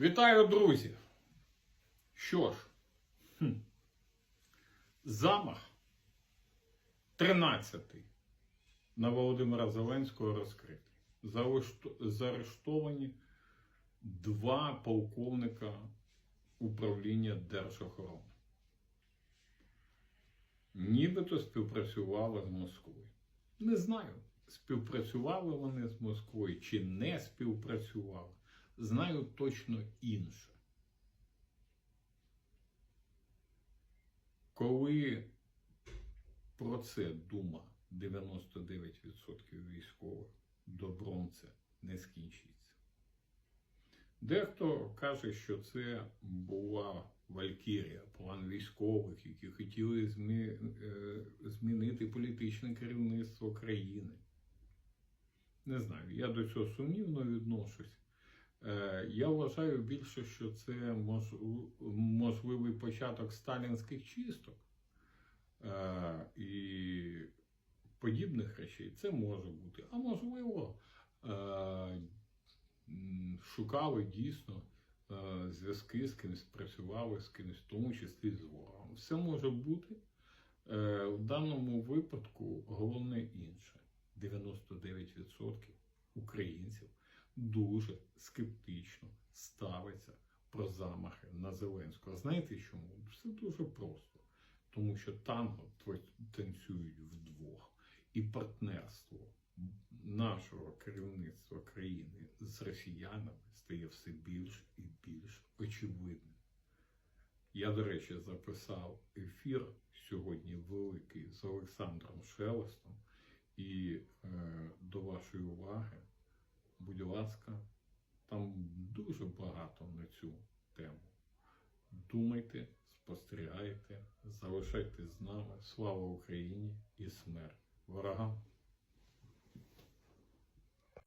Вітаю, друзі! Що ж, хм, замах 13-й на Володимира Зеленського розкритий. Заарештовані два полковника управління Держохорони. Нібито співпрацювали з Москвою. Не знаю, співпрацювали вони з Москвою чи не співпрацювали. Знаю точно інше. Коли про це дума 99% військових, добром це не скінчиться. Дехто каже, що це була Валькірія, план військових, які хотіли е, змінити політичне керівництво країни. Не знаю, я до цього сумнівно відношусь. Е, Я вважаю більше, що це мож- можливий початок сталінських чисток Е, і подібних речей. Це може бути. А можливо, е, шукали дійсно зв'язки з кимось, працювали з кимось, в тому числі з ворогом. Все може бути. В даному випадку головне інше: 99% українців дуже скептично ставиться про замахи на Зеленського. Знаєте чому? Все дуже просто. Тому що танго танцюють вдвох, і партнерство нашого керівництва країни з росіянами стає все більш і більш очевидним. Я, до речі, записав ефір сьогодні великий з Олександром Шелестом, і е, до вашої уваги, будь ласка, там дуже багато на цю тему. Думайте, спостерігайте, залишайтесь з нами. Слава Україні і смерть ворогам!